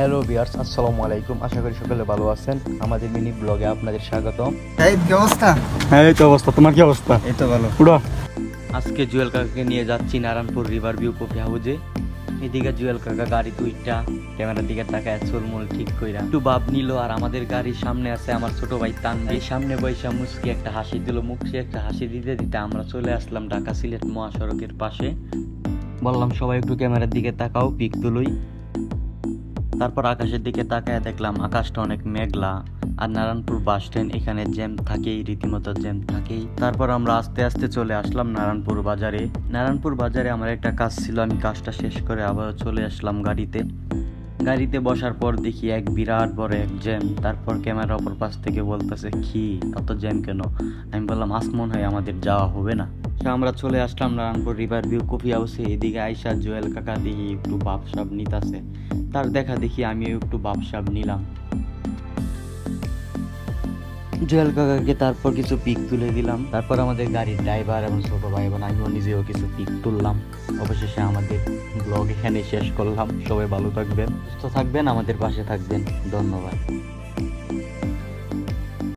Hello বিয়ার্স আসসালামু আলাইকুম। আশা করি সকলে ভালো আছেন। আমাদের মিনি ব্লগে আপনাদের স্বাগতম। এই কি অবস্থা? হ্যাঁ এই তো অবস্থা। তোমার কি অবস্থা? এই তো ভালো। উড়ো আজকে জুয়েল কাকাকে নিয়ে যাচ্ছি নারায়ণপুর রিভার ভিউ কফি হাউজে এদিকে জুয়েল কাকা গাড়ি দুইটা ক্যামেরার দিকে তাকায় চুলমুল ঠিক কইরা। একটু ভাব নিল আর আমাদের গাড়ির সামনে আছে আমার ছোট ভাই তানভীর। সামনে বৈশা মুসকি একটা হাসি দিল। মুখে একটা হাসি দিতে দিতে আমরা চলে আসলাম ঢাকা সিলেট মহাসড়কের পাশে। বললাম সবাই একটু ক্যামেরার দিকে তাকাও পিক তুলই। তারপর আকাশের দিকে তাকায় দেখলাম আকাশটা অনেক মেঘলা আর নারায়ণপুর বাস স্ট্যান্ড এখানে জ্যাম থাকেই, রীতিমতো জ্যাম থাকেই। তারপর আমরা আস্তে আস্তে চলে আসলাম নারায়ণপুর বাজারে। নারায়ণপুর বাজারে আমার একটা কাজ ছিল, আমি কাজটা শেষ করে আবার চলে আসলাম গাড়িতে। গাড়িতে বসার পর দেখি এক বিরাট বড় এক জ্যাম। তারপর ক্যামেরা অপর পাশ থেকে বলতেছে, কি? এত জ্যাম কেন? আমি বললাম আসমন হয় আমাদের যাওয়া হবে না। আমরা চলে আসলাম নারায়ণপুর রিভার ভিউ কফি হাউসে এদিকে আইসা জুয়েল কাকা দেখি একটু বাপসাপ নিতাছে। তার দেখা দেখি আমিও একটু বাপসাপ নিলাম। জুয়েল কাকাকে তারপর কিছু পিক তুলে দিলাম। তারপর আমাদের গাড়ির ড্রাইভার এবং ছোট ভাই এবং আমিও নিজেও কিছু পিক তুললাম। অবশেষে আমাদের ব্লগ এখানে শেষ করলাম। সবাই ভালো থাকবেন, সুস্থ থাকবেন, আমাদের পাশে থাকবেন। ধন্যবাদ।